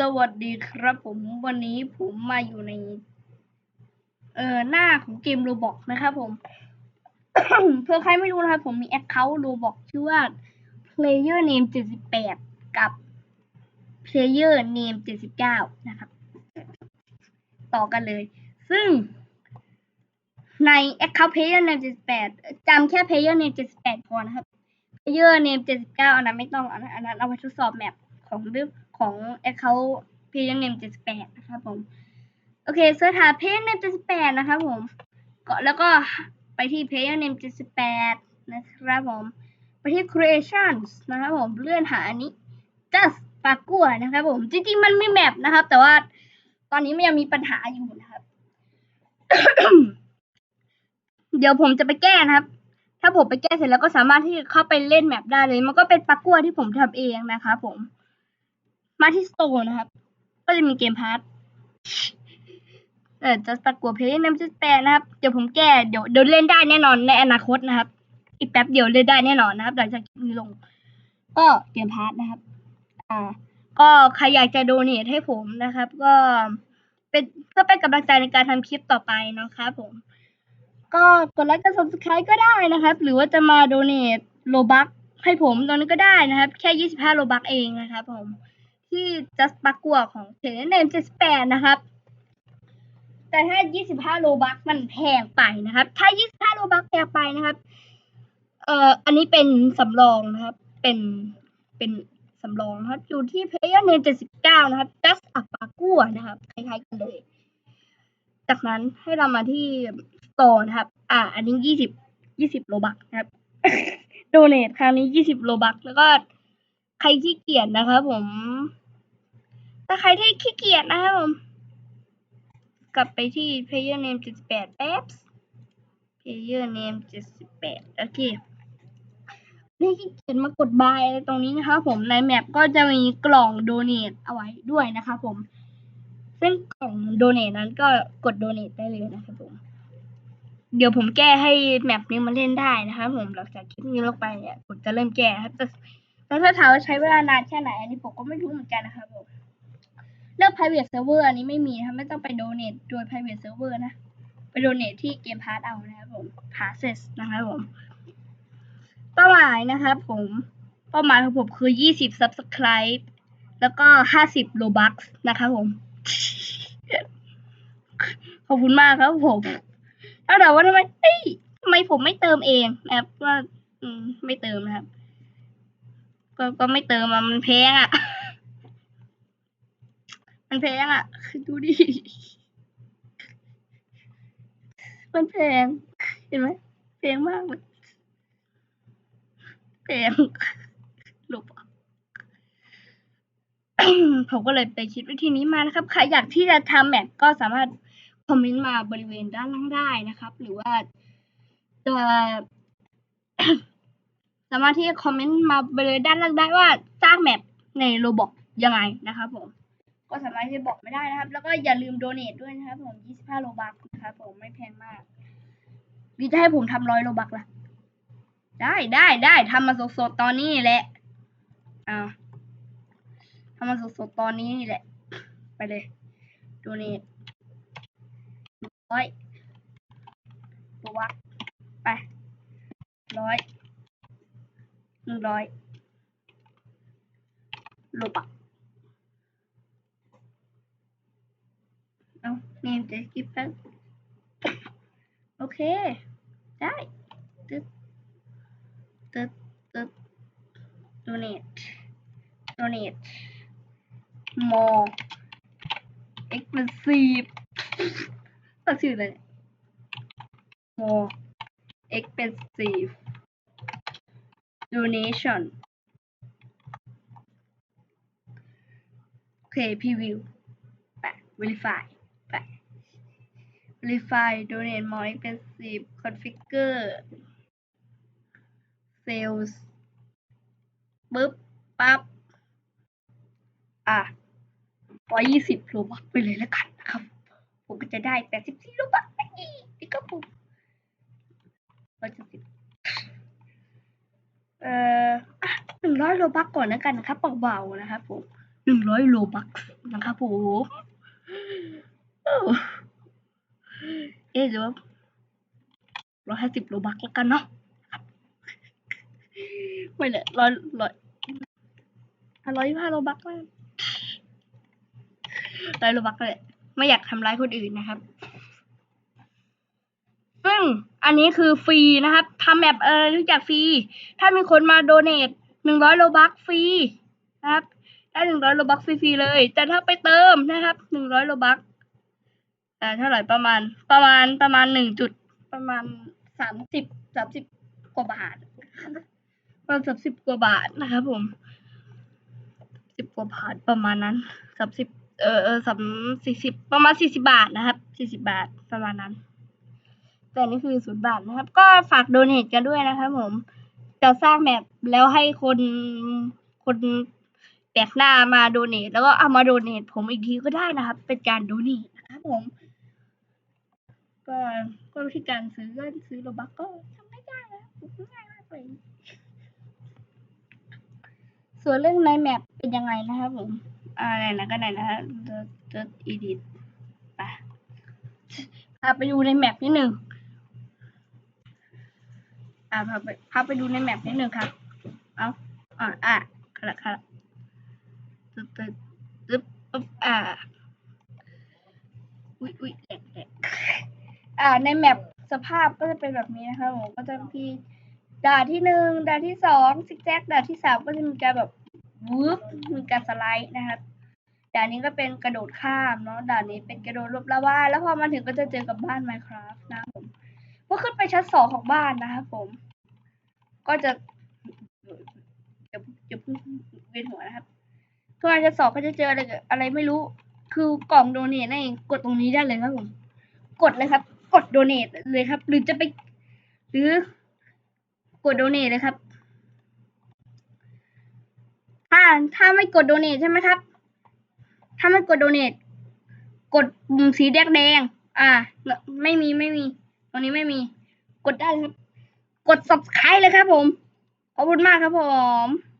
สวัสดีครับผมวันนี้ผมมาอยู่ใน เอ่อหน้าของเกมโรบอกนะครับผม เพื่อใครไม่รู้นะครับ ผมมีแอคเคาท์โรบอกชื่อว่า player name 78 กับ player name 79 นะครับ ต่อกันเลย ซึ่งใน account player name 78จำแค่ player name 78พอนะครับ player name 79อันนั้นไม่ต้องอันนั้นเอาไว้ทดสอบแมปของเรื่อง ของ account player name 78นะครับผม โอเคเสิร์ชหา player name 78นะครับผมก็แล้วก็ไปที่ player name 78นะครับผมไปที่ creations นะครับผมเลื่อนหาอันนี้ just ปากัวนะครับผม จริงๆ มันไมีแมปนะครับ แต่ว่าตอนนี้มันยังมีปัญหาอยู่นะครับ เดี๋ยวผมจะไปแก้นะครับถ้าผมไปแก้เสร็จแล้วก็สามารถที่เข้าไปเล่นแมปได้เลย มันก็เป็นปากัวที่ผมทำเองนะครับผม มาที่สโตร์นะครับ ก็จะมีเกมพาร์ทเออจะปรากฏเพลย์นำจุดแปดนะครับ เดี๋ยวผมแก้เดี๋ยวเดี๋ยวเล่นได้แน่นอนในอนาคตนะครับ อีกแป๊บเดียวเล่นได้แน่นอนนะครับ หลังจากคลิปนี้ลง ก็เตรียมพาร์ทนะครับ อ่า ก็ใครอยากจะโดเนทให้ผมนะครับ ก็เป็นเพื่อเป็นกำลังใจในการทำคลิปต่อไปนะครับผม ก็กดไลค์กด subscribe ก็ได้นะครับ หรือว่าจะมาโดเนทโลบักให้ผมตอนนี้ก็ได้นะครับ แค่ 25 โลบักเองนะครับผม ที่ just ปักกัวของเพจเนม78นะครับ แต่ถ้า25โลบักมันแพงไปนะครับ ถ้า25โลบักแพงไปนะครับ เอ่ออันนี้เป็นสำรองนะครับ เป็นเป็นสำรองนะครับ อยู่ที่ player name 79นะครับ just อัปปากัวนะครับคล้ายๆกันเลย จากนั้นให้เรามาที่ store นะครับ อ่า อันนี้20 20โลบักนะครับโดเนทครั้งนี้20โลบักแล้วก็ใครขี้เกียจนะครับผม ถ้าใครที่ขี้เกียจนะครับผม กลับไปที่ player name 78แป๊บ player name 78 โอเคนี่ขี้เกียจมากดบายอะไรตรงนี้นะครับผม ในแมปก็จะมีกล่องโดเนทเอาไว้ด้วยนะครับผม ซึ่งกล่องโดเนทนั้นก็กดโดเนทได้เลยนะครับผมเดี๋ยวผมแก้ให้แมปนี้มาเล่นได้นะครับผมหลังจากคลิปนี้ลงไปเนี่ยผมจะเริ่มแก้ครับแต่แต่ถ้าถามว่าใช้เวลานานแค่ไหนอันนี้ผมก็ไม่รู้เหมือนกันนะครับผม เลือก private server อันนี้ไม่มีนะครับไม่ต้องไป donate โดย private server นะ ไป donate ที่เกมพาร์ทเอานะครับผม passes นะครับผม เป้าหมายนะครับผม เป้าหมายของผมคือ 20 subscribe แล้วก็ 50 robux นะครับผม ขอบคุณมากครับผมถ้าถามว่าทำไมเอ้ยทำไมผมไม่เติมเองนะครับก็อืมไม่เติมนะครับ ก็ก็ไม่เติมมันแพงอะ มันแพงอะดูดิ มันแพง เห็นไหมแพงมากเลยแพงลบอะผมก็เลยไปคิดวิธีนี้มานะครับ ใครอยากที่จะทำแบบก็สามารถคอมเมนต์มาบริเวณด้านล่างได้นะครับ หรือว่าจะสามารถที่จะคอมเมนต์มาบริเวณด้านล่างได้ว่าสร้างแมปในโรบอกยังไงนะครับผม ก็สามารถที่จะบอกไม่ได้นะครับ แล้วก็อย่าลืมโดเน a ด้วยนะครับผม 25 โลบักนะครับผมไม่แพงมากหรือจะให้ผมทำร้อยโลบักล่ะ ได้ได้ได้ทำมาสดๆตอนนี้แหละอ่าทำมาสดๆตอนนี้นี่แหละ ไปเลยโดเน a ร้อยโลบักไปร้อยหนึ่งร้อยโลบัก เอาเนมจะกิฟต์โอเค ได้ตึ๊ดตึ๊ดตึ๊ด donate donate more expensive ตั้งชื่อเลย more expensive donation โอเค preview ไป verify ไป verify donate more expensive configure sales ปึ๊บปั๊บ อะร้อยยี่สิบโลบักไปเลยแล้วกันนะครับ ผมก็จะได้แปดสิบสี่โลบักนี่นี่ก็ผมร้อยเจ็ดสิบเอ่อหนึ่งร้อยโลบักก่อนแล้วกันนะครับเบาๆนะครับผมหนึ่งร้อยโลบักนะครับผม เอ๊ะหรือว่าร้อยห้าสิบโลบักแล้วกันเนาะไม่เลยร้อยร้อยร้อยห้าโลบักแล้วร้อยโลบักเลยไม่อยากทำร้ายคนอื่นนะครับ ซึ่งอันนี้คือฟรีนะครับทำแบบอะไรรู้จักฟรี ถ้ามีคนมาโดเนทหนึ่งร้อยโลบักฟรีนะครับ ได้หนึ่งร้อยโลบักฟรีๆเลย แต่ถ้าไปเติมนะครับหนึ่งร้อยโลบัก อ่าเท่าไหร่ประมาณประมาณประมาณหนึ่งจุดประมาณสามสิบสามสิบกว่าบาทประมาณสามสิบกว่าบาทนะครับผมสิบกว่าบาทประมาณนั้นสามสิบเออเออสามสี่สิบประมาณสี่สิบาทนะครับสี่สิบาทประมาณนั้น แต่นี่คือศูนย์บาทนะครับ ก็ฝากโดเนทกันด้วยนะครับผมจะสร้างแบบแล้วให้คนคนแปลกหน้ามาโดเนทแล้วก็เอามาโดเนทผมอีกทีก็ได้นะครับ เป็นการโดเนทนะครับผม ก็ก็วิธีการซื้อก็ซื้อโลบักก็ทำไม่ยากนะง่ายมากเลยส่วนเรื่องในแมปเป็นยังไงนะครับผมอ่าไหนนะก็ไหนนะจะจะอีดิทไปพาไปดูในแมปนิดหนึ่งอ่าพาไปพาไปดูในแมปนิดหนึ่งครับ เอาอ่าอะค่ะค่ะตึ๊บตึ๊บตึ๊บปึ๊บอ่า อุ้ยอุ้ยแหลกแหลก อ่าในแมปสภาพก็จะเป็นแบบนี้นะครับผมก็จะมีด่านที่หนึ่งด่านที่สองซิกแซกด่านที่สามก็จะมีการแบบวืบมีการสไลด์นะครับด่านนี้ก็เป็นกระโดดข้ามเนาะด่านนี้เป็นกระโดดลบละว่า แล้วพอมาถึงก็จะเจอกับบ้าน Minecraft นะผมก็ขึ้นไปชั้นสองของบ้านนะครับผม ก็จะจะจะเพิ่งเวียนหัวนะครับคืออาจจะสอบก็จะเจออะไรอะไรไม่รู้ คือกล่องโดเนทนั่นเองกดตรงนี้ได้เลยครับผม กดเลยครับ กดโดเนทเลยครับ หรือจะไป หรือกดโดเนทเลยครับถ้าถ้าไม่กดโดเนทใช่ไหมครับ ถ้าไม่กดโดเนทกดปุ่มสีแดงแดงๆอ่า ไม่มีไม่มี ตรงนี้ไม่มี กดได้ครับ กด subscribe เลยครับผม ขอบคุณมากครับผม